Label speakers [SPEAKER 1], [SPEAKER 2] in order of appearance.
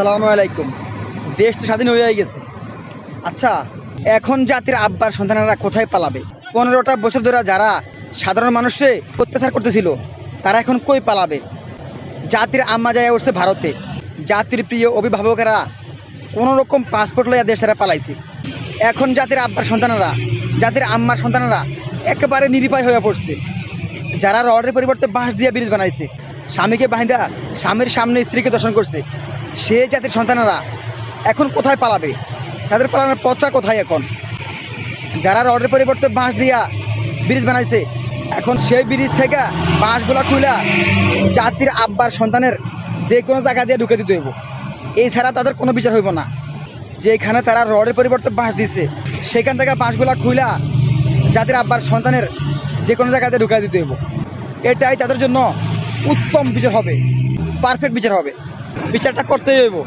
[SPEAKER 1] আসসালামু আলাইকুম। দেশ তো স্বাধীন হয়ে গেছে। আচ্ছা এখন জাতির আব্বার সন্তানেরা কোথায় পালাবে? পনেরোটা বছর ধরে যারা সাধারণ মানুষে অত্যাচার করতেছিল, তারা এখন কই পালাবে? জাতির আম্মা যায় উঠছে ভারতে। জাতির প্রিয় অভিভাবকেরা কোনো রকম পাসপোর্ট লইয়া দেশেরা পালাইছে। এখন জাতির আব্বার সন্তানেরা, জাতির আম্মার সন্তানেরা একেবারে নিরুপায় হয়ে পড়ছে। যারা রডের পরিবর্তে বাঁশ দিয়ে ব্রিজ বানাইছে, স্বামীকে বাহিন্দা স্বামীর সামনে স্ত্রীকে দর্শন করছে। সে জাতির সন্তানেরা এখন কোথায় পালাবে? তাদের পালানোর পথটা কোথায় এখন? যারা রডের পরিবর্তে বাঁশ দিয়া ব্রিজ বানাইছে, এখন সেই ব্রিজ থেকে বাঁশগুলা খুলা জাতির আব্বার সন্তানের যে কোনো জায়গা দিয়ে ঢুকে দিতে হইব। এছাড়া তাদের কোনো বিচার হইব না। যেখানে তারা রডের পরিবর্তে বাঁশ দিছে, সেখান থেকে বাঁশগুলা খুলা জাতির আব্বার সন্তানের যে কোনো জায়গাতে ঢুকাই দিতে হইব। এটাই তাদের জন্য উত্তম বিচার হবে পারফেক্ট বিচার হবে। বিচারটা করতেই হইব